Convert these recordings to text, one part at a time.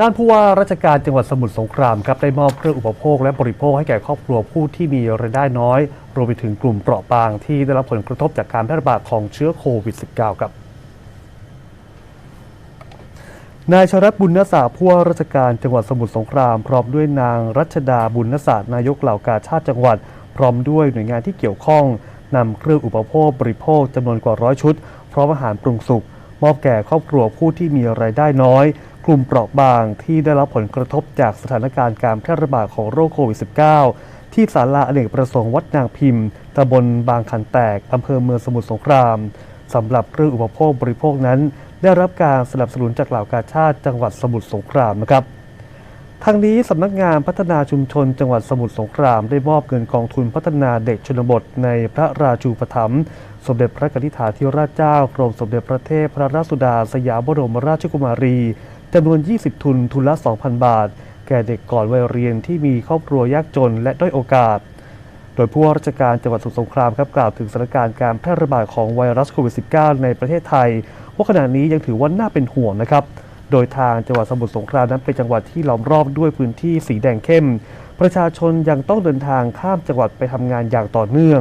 ด้านผู้ว่าราชการจังหวัดสมุทรสงครามครับได้มอบเครื่องอุปโภคและบริโภคให้แก่ครอบครัวผู้ที่มีรายได้น้อย รวมไปถึงกลุ่มเปราะบางที่ได้รับผลกระทบจากการแพร่ระบาดของเชื้อโควิด -19 ครับนายชรัตบุญนศาผู้ว่าราชการจังหวัดสมุทรสงครามพร้อมด้วยนางรัชดาบุญนศาสนายกเหล่ากาชาติจังหวัด พร้อมด้วยหน่วยงานที่เกี่ยวข้องนำเครื่องอุปโภคบริโภคจำนวนกว่าร้อยชุด พร้อมอาหารปรุงสุกมอบแก่ครอบครัวผู้ที่มีรายได้น้อย กลุ่มเปราะบางที่ได้รับผลกระทบจากสถานการณ์การแพร่ระบาดของโรคโควิด -19 ที่ศาลาอเนกประสงค์วัดนางพิมพ์ตำบลบางขันแตกอำเภอเมืองสมุทรสงครามสำหรับเครื่องอุปโภคบริโภคนั้น ได้รับการสนับสนุนจากเหล่ากาชาติจังหวัดสมุทรสงครามนะครับทางนี้สำนักงานพัฒนาชุมชนจังหวัดสมุทรสงครามได้มอบเงินกองทุนพัฒนาเด็กชนบทในพระราชูปถัมภ์สมเด็จพระกนิษฐาธิราชเจ้ากรมสมเด็จพระเทพพระราชสุดาสยามบรมราชกุมารี จำนวน 20 ทุนทุนละ 2,000 บาท แก่เด็กก่อนวัยเรียนที่มีครอบครัวยากจนและด้อยโอกาส โดยผู้ว่าราชการจังหวัดสมุทรสงครามครับกล่าวถึงสถานการณ์การแพร่ระบาดของไวรัสโควิด -19 ในประเทศไทย ว่าขณะนี้ยังถือว่าน่าเป็นห่วงนะครับ โดยทางจังหวัดสมุทรสงครามนั้นเป็นจังหวัดที่ล้อมรอบด้วยพื้นที่สีแดงเข้ม ประชาชนยังต้องเดินทางข้ามจังหวัดไปทำงานอย่างต่อเนื่อง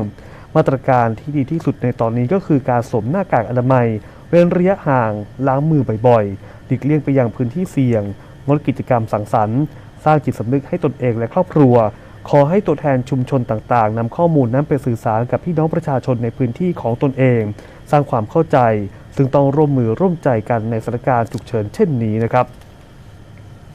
มาตรการที่ดีที่สุดในตอนนี้ก็คือการสวมหน้ากากอนามัย เว้นระยะห่างล้างมือบ่อยๆ หลีกเลี่ยงไปยังพื้นที่เสี่ยง งดกิจกรรมสังสรรค์ สร้างจิตสำนึกให้ตนเองและครอบครัว ขอให้ตัวแทนชุมชนต่างๆนำข้อมูลนั้นไปสื่อสารกับพี่น้องประชาชนในพื้นที่ของตนเอง สร้างความเข้าใจ ซึ่งต้องร่วมมือร่วมใจกันในสถานการณ์ฉุกเฉินเช่นนี้นะครับ